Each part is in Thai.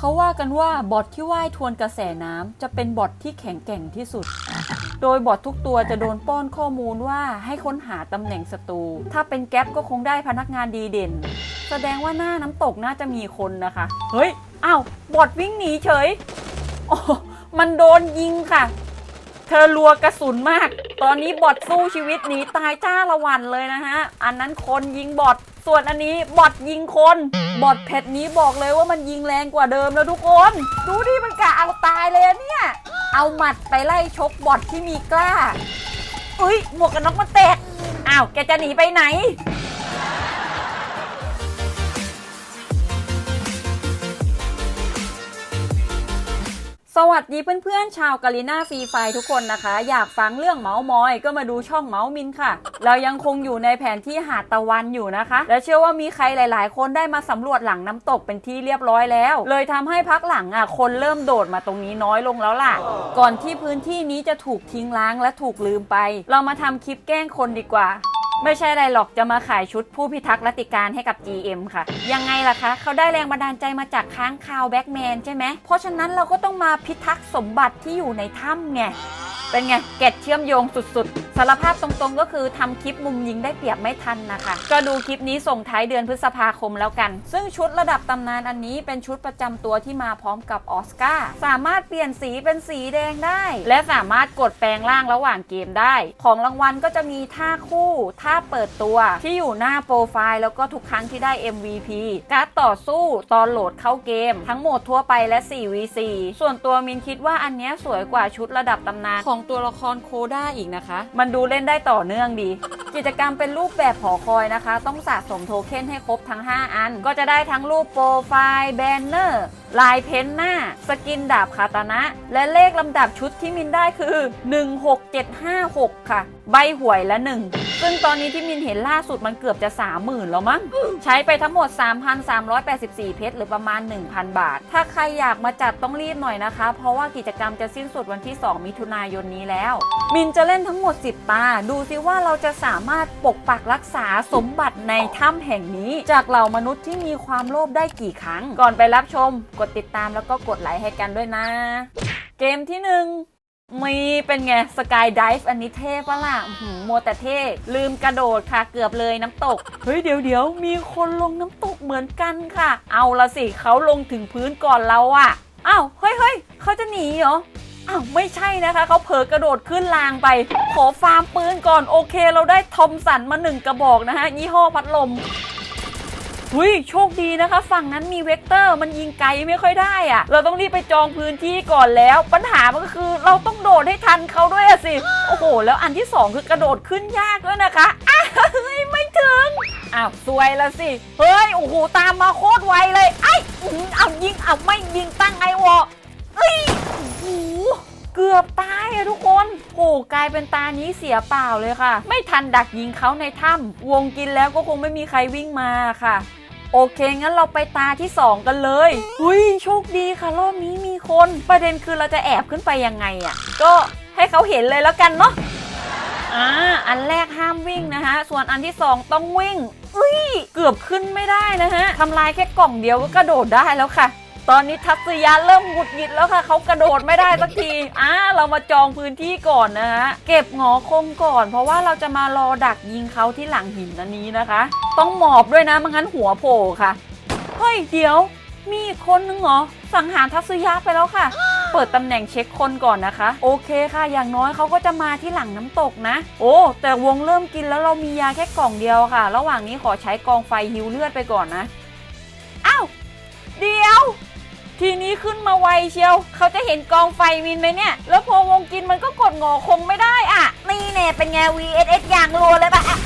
เขาว่ากันว่าบอทที่ว่ายทวนกระแสน้ำจะเป็นบอทที่แข็งแกร่งที่สุด โดยบอททุกตัวจะโดนป้อนข้อมูลว่าให้ค้นหาตำแหน่งศัตรู ถ้าเป็นแก๊ปก็คงได้พนักงานดีเด่น แสดงว่าหน้าน้ำตกน่าจะมีคนนะคะ เฮ้ย อ้าวบอทวิ่งหนีเฉยโอ้มันโดนยิงค่ะ เธอรัวกระสุนมาก ตอนนี้บอทสู้ชีวิตหนีตายจ้าละวันเลยนะฮะ อันนั้นคนยิงบอท ส่วนอันนี้บอทยิงคนบอทเพชรนี้บอกเลยว่ามันยิงแรงกว่าเดิมแล้วทุกคน ดูดิมันกะเอาตายเลยอะเนี่ย เอาหมัดไปไล่ชกบอทที่มีกล้าอุ้ยหมวกกันน็อกมันแตกอ้าวแกจะหนีไปไหน สวัสดีเพื่อนๆชาวกาลิน่าฟรีไฟทุกคนนะคะ อยากฟังเรื่องเมาส์มอย ก็มาดูช่องเมาส์มินค่ะ เรายังคงอยู่ในแผนที่หาดตะวันอยู่นะคะ และเชื่อว่ามีใครหลาย ๆ คนได้มาสำรวจหลังน้ำตกเป็นที่เรียบร้อยแล้ว เลยทำให้พักหลังอะคนเริ่มโดดมาตรงนี้น้อยลงแล้วล่ะ ก่อนที่พื้นที่นี้จะถูกทิ้งล้างและถูกลืมไป เรามาทำคลิปแกล้งคนดีกว่า ไม่ใช่อะไรหรอกจะมาขายชุดผู้พิทักษ์รัติการให้กับ GM ค่ะ ยังไงล่ะคะ เขาได้แรงบันดาลใจมาจากค้างคาวแบ็กแมนใช่ไหม เพราะฉะนั้นเราก็ต้องมาพิทักษ์สมบัติที่อยู่ในถ้ำไง เป็นไงเกตเชื่อมโยงสุดๆ สารภาพตรงๆ ก็คือทำคลิปมุมยิงได้เปรียบไม่ทันนะคะ ก็ดูคลิปนี้ส่งท้ายเดือนพฤษภาคมแล้วกัน ซึ่งชุดระดับตำนานอันนี้เป็นชุดประจำตัวที่มาพร้อมกับออสการ์สามารถเปลี่ยนสีเป็นสีแดงได้ และสามารถกดแปลงร่างระหว่างเกมได้ ของรางวัลก็จะมีท่าคู่ท่าเปิดตัวที่อยู่หน้าโปรไฟล์แล้วก็ทุกครั้งที่ได้ MVP การ์ดต่อสู้ตอนโหลดเข้าเกม ทั้งโหมดทั่วไปและ 4v4 ส่วนตัวมินคิดว่าอันนี้สวยกว่าชุดระดับตำนานของตัวละครโคด้าอีกนะคะมันดูเล่นได้ต่อเนื่องดี กิจกรรมเป็นรูปแบบหอคอยนะคะ ต้องสะสมโทเค็นให้ครบทั้ง 5 อัน ก็จะได้ทั้งรูปโปรไฟล์แบนเนอร์ลายเพ้นหน้า สกินดาบคาตานะ และเลขลำดับชุดที่มินได้คือ 16756 ค่ะ ใบหวยละ 1 ซึ่งตอนนี้ที่มินเห็นล่าสุดมันเกือบจะ 30,000 แล้วมั้ง ใช้ไปทั้งหมด 3,384 เพชรหรือประมาณ 1,000 บาท ถ้าใครอยากมาจัดต้องรีบหน่อยนะคะ เพราะว่ากิจกรรมจะสิ้นสุดวันที่ 2 มิถุนายนนี้แล้ว มินจะเล่นทั้งหมด 10 ตา ดูซิว่าเราจะสามารถปกปักรักษาสมบัติในถ้ำแห่งนี้ จากเหล่ามนุษย์ที่มีความโลภได้กี่ครั้ง ก่อนไปรับชม กดติดตามแล้วก็กดไลค์ให้กันด้วยนะ เกมที่หนึ่ง มีเป็นไง สกายดิฟอันนี้เท่ปะล่ะอือหือโมวแต่เท่ ลืมกระโดดค่ะ เกือบเลยน้ำตก เฮ้ย เดี๋ยวเดี๋ยวมีคนลงน้ำตกเหมือนกันค่ะ เอาละสิเขาลงถึงพื้นก่อนเราอะอ้าว เฮ้ยเฮ้ยเขาจะหนีเหรออ้าวไม่ใช่นะคะเขาเผลอกระโดดขึ้นรางไป ขอฟาร์มปืนก่อนโอเค เราได้ทอมสันมาหนึ่งกระบอกนะฮะยี่ห้อพัดลม หุยโชคดีนะคะ ฝั่งนั้นมีเวกเตอร์มันยิงไกลไม่ค่อยได้อะเราต้องรีบไปจองพื้นที่ก่อนแล้ว ปัญหามันก็คือเราต้องโดดให้ทันเขาด้วยอะสิ โอ้โห แล้วอันที่สองคือกระโดดขึ้นยากด้วยนะคะอ้าวเฮ้ยไม่ถึงอ้าวซวยละสิ เฮ้ย โอ้โห ตามมาโคตรไวเลย ไอ้อื้อหือเอายิงเอาไม่ยิงตั้งไอวอเอ้ยโอ้โห เกือบตายอะทุกคนโหกลายเป็นตานี้เสียเปล่าเลยค่ะ ไม่ทันดักยิงเขาในถ้ำวงกินแล้วก็คงไม่มีใครวิ่งมาค่ะ โอเคงั้นเราไปตาที่ 2 กันเลยหุยโชคดีค่ะ รอบนี้มีคน ประเด็นคือเราจะแอบขึ้นไปยังไงอะ่ะ ก็ให้เขาเห็นเลยแล้วกันเนาะอ่าอันแรกห้ามวิ่งนะฮะส่วนอันที่ 2 ต้องวิ่งอุ้ยเกือบขึ้นไม่ได้นะฮะทำลายแค่กล่องเดียวก็กระโดดได้แล้วค่ะ ตอนนี้ทัศยาเริ่มหงุดหงิดแล้วค่ะ เขากระโดดไม่ได้สักทีอ่าเรามาจองพื้นที่ก่อนนะฮะ เก็บหงอคงก่อน เพราะว่าเราจะมารอดักยิงเขาที่หลังหินอันนี้นะคะ ต้องหมอบด้วยนะไม่งั้นหัวโผล่ค่ะ เฮ้ยเดี๋ยว มีอีกคนนึงเหรอ สังหารทัศยะไปแล้วค่ะ เปิดตำแหน่งเช็คคนก่อนนะคะ โอเคค่ะ อย่างน้อยเขาก็จะมาที่หลังน้ำตกนะ โอ้ แต่วงเริ่มกินแล้วเรามียาแค่กล่องเดียวค่ะ ระหว่างนี้ขอใช้กองไฟฮิวเลือดไปก่อนนะ อ้าว เดี๋ยว ทีนี้ขึ้นมาไวเชียว เขาจะเห็นกองไฟมินไหมเนี่ย แล้วพอวงกินมันก็กดงอคงไม่ได้อะ นี่เน่เป็นไง VSS อย่างรัวเลยปะอะ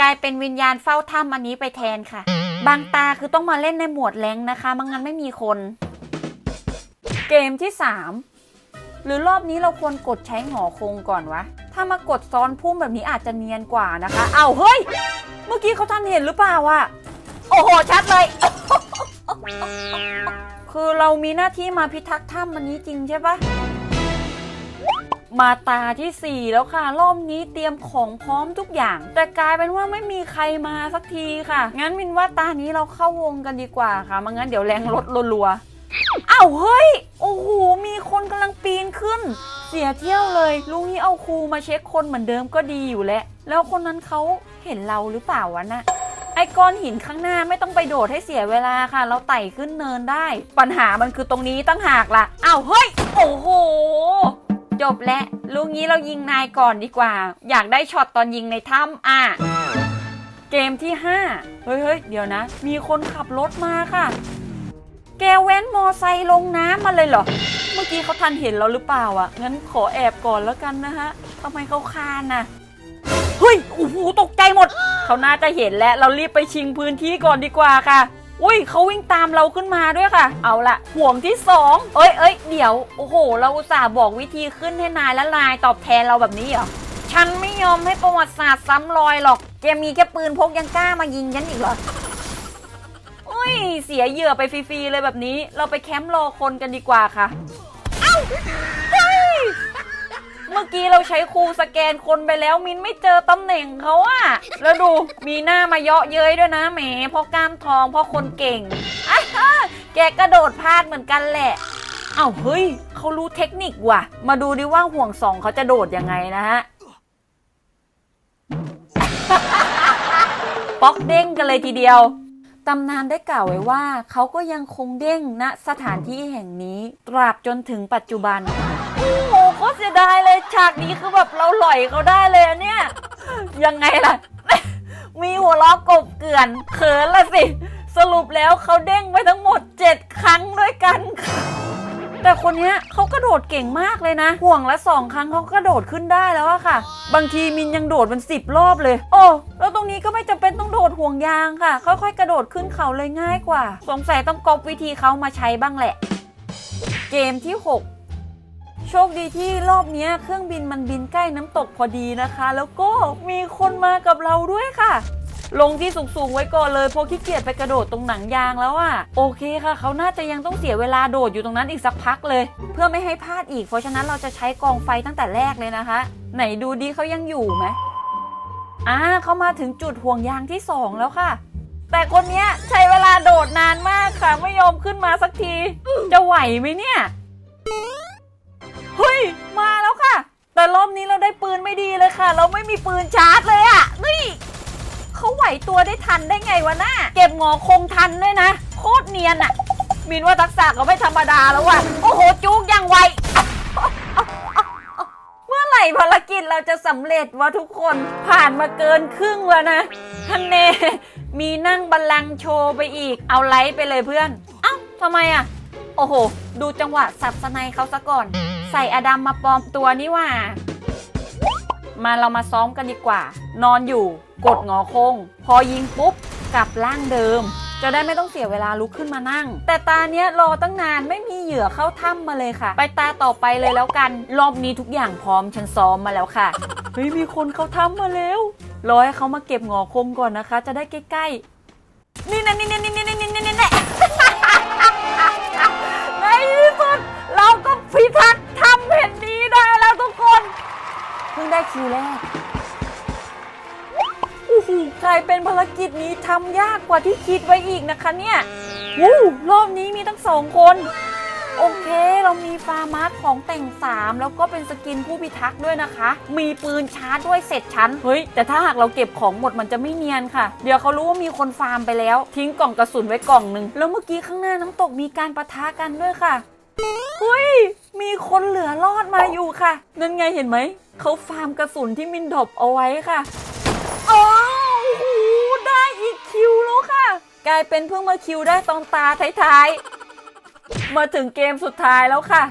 กลายเป็นวิญญาณเฝ้าถ้ำอันนี้ไปแทนค่ะ บางตาคือต้องมาเล่นในหมวดแรงนะคะมังงั้นไม่มีคน เกมที่ 3 หรือรอบนี้เราควรกดใช้หงอคงก่อนวะ ถ้ามากดซ้อนพุ่มแบบนี้อาจจะเนียนกว่านะคะ เอาเฮ้ย เมื่อกี้เขาทันเห็นหรือเปล่าวะโอ้โห ชัดเลย คือเรามีหน้าที่มาพิทักษ์ถ้ำมันนี้จริงใช่ปะมาตาที่ 4 แล้วค่ะ รอบนี้เตรียมของพร้อมทุกอย่าง แต่กลายเป็นว่าไม่มีใครมาสักทีค่ะ งั้นมินว่าตานี้เราเข้าวงกันดีกว่าค่ะมางั้นเดี๋ยวแรงลดรัวๆอ้าวเฮ้ย โอ้โห มีคนกำลังปีนขึ้น เสียเที่ยวเลย ลุงนี้เอาครูมาเช็คคนเหมือนเดิมก็ดีอยู่แล้ว แล้วคนนั้นเขาเห็นเราหรือเปล่าวะน่ะ ไอ้ก้อนหินข้างหน้าไม่ต้องไปโดดให้เสียเวลาค่ะ เราไต่ขึ้นเนินได้ ปัญหามันคือตรงนี้ตั้งหากละอ้าวเฮ้ย โอ้โห จบแล้วลูกนี้เรายิงนายก่อนดีกว่า อยากได้ช็อตตอนยิงในถ้ำอะ เกมที่ 5 เฮ้ยเฮ้ยเดี๋ยวนะ มีคนขับรถมาค่ะ แกแว้นมอไซค์ลงน้ำมาเลยเหรอ เมื่อกี้เขาทันเห็นเราหรือเปล่าอะ งั้นขอแอบก่อนแล้วกันนะฮะทำไมเขาคานน่ะ เฮ้ย โอ้โห ตก เขาน่าจะเห็นแล้วเรารีบไปชิงพื้นที่ก่อนดีกว่าค่ะ อุ้ยเขาวิ่งตามเราขึ้นมาด้วยค่ะ เอาละห่วงที่สองเอ้ยเอ้ยเดี๋ยว โอ้โห เราอุตส่าห์บอกวิธีขึ้นให้นายและนายตอบแทนเราแบบนี้เหรอ ฉันไม่ยอมให้ประวัติศาสตร์ซ้ำรอยหรอก แกมีแค่ปืนพกยังกล้ามายิงฉันอีกเหรออุ้ย เสียเหยื่อไปฟรีๆเลยแบบนี้ เราไปแคมป์รอคนกันดีกว่าค่ะ เอ้าเฮ้ยเมื่อกี้เราใช้ครูสแกนคนไปแล้วมินไม่เจอตำแหน่งเขาอะแล้วดูมีหน้ามาเยาะเย้ยด้วยนะแหมเพราะกล้ามทองเพราะคนเก่งอะแกกระโดดพลาดเหมือนกันแหละเอ้าเฮ้ยเขารู้เทคนิคว่ะ มาดูดิว่าห่วงสองเขาจะโดดยังไงนะฮะป๊อกเด้งกันเลยทีเดียวตำนานได้กล่าวไว้ว่าเขาก็ยังคงเด้งณสถานที่แห่งนี้ตราบจนถึงปัจจุบัน โอ้โหโคตรเสียดายเลยฉากนี้คือแบบเราหล่อยเขาได้เลยอะเนี่ย ยังไงล่ะ มีหัวล้อกบเกลื่อนเขินละสิ สรุปแล้วเขาเด้งไปทั้งหมด 7 ครั้งด้วยกันค่ะแต่คนเนี้ยเขากระโดดเก่งมากเลยนะ ห่วงละสองครั้งเขากระโดดขึ้นได้แล้วอะค่ะ บางทีมินยังโดดเป็นสิบรอบเลย โอ้แล้วตรงนี้ก็ไม่จำเป็นต้องโดดห่วงยางค่ะ ค่อยๆ กระโดดขึ้นเขาเลยง่ายกว่า สงสัยต้องก๊อปวิธีเขามาใช้บ้างแหละ เกมที่ 6 โชคดีที่รอบนี้เครื่องบินมันบินใกล้น้ำตกพอดีนะคะ แล้วก็มีคนมากับเราด้วยค่ะ ลงที่สูงๆไว้ก่อนเลยเพราะขี้เกียจไปกระโดดตรงหนังยางแล้วอะโอเคค่ะ เขาน่าจะยังต้องเสียเวลาโดดอยู่ตรงนั้นอีกสักพักเลย เพื่อไม่ให้พลาดอีก เพราะฉะนั้นเราจะใช้กองไฟตั้งแต่แรกเลยนะคะ ไหนดูดีเขายังอยู่ไหมอ่าเขามาถึงจุดห่วงยางที่สองแล้วค่ะ แต่คนเนี้ยใช้เวลาโดดนานมากค่ะ ไม่ยอมขึ้นมาสักที จะไหวไหมเนี่ย เฮ้ย มาแล้วค่ะ แต่รอบนี้เราได้ปืนไม่ดีเลยค่ะ เราไม่มีปืนชาร์จเลยอะนี่เขาไหวตัวได้ทันได้ไงวะน่าเก็บงอคงทันด้วยนะ โคตรเนียนอะมินว่าทักษะเขาไม่ธรรมดาแล้วว่ะ โอ้โหจุกยังไว เมื่อไหร่ภารกิจเราจะสำเร็จวะทุกคน ผ่านมาเกินครึ่งแล้วนะฮันเน่มีนั่งบัลลังก์โชว์ไปอีก เอาไลท์ไปเลยเพื่อน เอ้าทำไมอะโอ้โห ดูจังหวะสับสไนเขาซะก่อน ใส่อดัมมาปลอมตัวนี่ว่า มาเรามาซ้อมกันดีกว่า นอนอยู่กดงอคง พอยิงปุ๊บกลับร่างเดิม จะได้ไม่ต้องเสียเวลาลุกขึ้นมานั่ง แต่ตาเนี้ยรอตั้งนานไม่มีเหยื่อเข้าถ้ำมาเลยค่ะ ไปตาต่อไปเลยแล้วกัน รอบนี้ทุกอย่างพร้อมฉันซ้อมมาแล้วค่ะ เฮ้ยมีคนเข้าถ้ำมาแล้วรอให้เขามาเก็บงอคงก่อนนะคะ จะได้ใกล้ๆ นี่นะนี่นะนี่นะนี่นะนี่นะนี่นะในที่สุดเราก็พิทักษทำแผ่นนี้ได้แล้วทุกคน เพิ่งได้คิวแรกโอ้โหกลายเป็นภารกิจนี้ทำยากกว่าที่คิดไว้อีกนะคะเนี่ยวู้รอบนี้มีทั้งสองคน โอเค เรามีฟาร์มาร์ของแต่ง3แล้วก็เป็นสกินผู้พิทักษ์ด้วยนะคะ มีปืนชาร์จด้วยเสร็จชั้น เฮ้ย แต่ถ้าหากเราเก็บของหมดมันจะไม่เนียนค่ะ เดี๋ยวเขารู้ว่ามีคนฟาร์มไปแล้ว ทิ้งกล่องกระสุนไว้กล่องหนึ่งแล้วเมื่อกี้ข้างหน้าน้ำตกมีการประทะกันด้วยค่ะ เฮ้ย มีคนเหลือรอดมาอยู่ค่ะ นั่นไงเห็นไหม เขาฟาร์มกระสุนที่มินดอบเอาไว้ค่ะอ๋อโอ้โหได้อีกคิวแล้วค่ะ กลายเป็นเพิ่งมาคิวได้ตอนตาท้ายๆ มาถึงเกมสุดท้ายแล้วค่ะ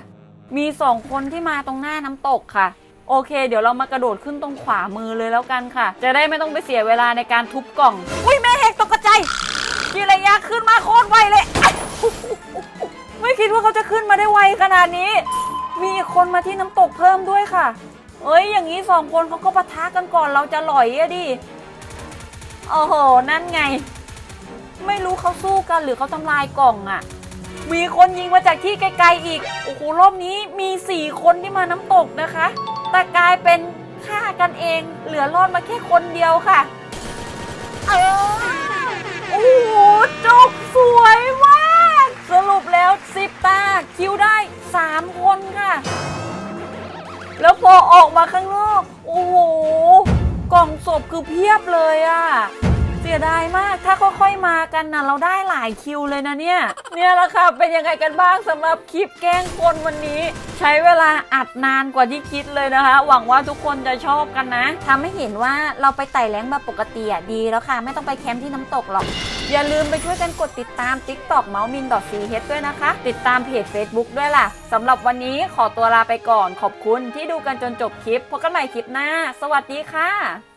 มีสองคนที่มาตรงหน้าน้ำตกค่ะโอเค เดี๋ยวเรามากระโดดขึ้นตรงขวามือเลยแล้วกันค่ะ จะได้ไม่ต้องไปเสียเวลาในการทุบกล่อง อุ้ยแม่เฮกตกใจายกีระยะขึ้นมาโคตรไวเลย ไม่คิดว่าเขาจะขึ้นมาได้ไวขนาดนี้ มีอีกคนมาที่น้ำตกเพิ่มด้วยค่ะ เอ้ย อย่างนี้สองคนเขาก็ปะทะกันก่อนเราจะหลอยอะดิ โอ้โห นั่นไง ไม่รู้เขาสู้กันหรือเขาทำลายกล่องอะมีคนยิงมาจากที่ไกลๆอีก โอ้โห รอบนี้มี4คนที่มาน้ำตกนะคะ แต่กลายเป็นฆ่ากันเอง เหลือรอดมาแค่คนเดียวค่ะ เออ โอ้โหจบสวยมาก สรุปแล้วสิบตา คิวได้ 3 คนค่ะ แล้วพอออกมาข้างนอก โอ้โห กล่องศพคือเพียบเลยอะเสียดายมาก ถ้าค่อยๆมากันนะเราได้หลายคิวเลยนะเนี่ย เนี่ยแหละค่ะ เป็นยังไงกันบ้างสำหรับคลิปแกล้งคนวันนี้ ใช้เวลาอัดนานกว่าที่คิดเลยนะคะ หวังว่าทุกคนจะชอบกันนะทำให้เห็นว่าเราไปไต่แรงแบบปกติอะดีแล้วค่ะ ไม่ต้องไปแคมป์ที่น้ำตกหรอก อย่าลืมไปช่วยกันกดติดตาม TikTok เมาส์มิน c h ด้วยนะคะ ติดตามเพจ Facebook ด้วยล่ะสำหรับวันนี้ขอตัวลาไปก่อน ขอบคุณที่ดูกันจนจบคลิปพบกันใหม่คลิปหน้า สวัสดีค่ะ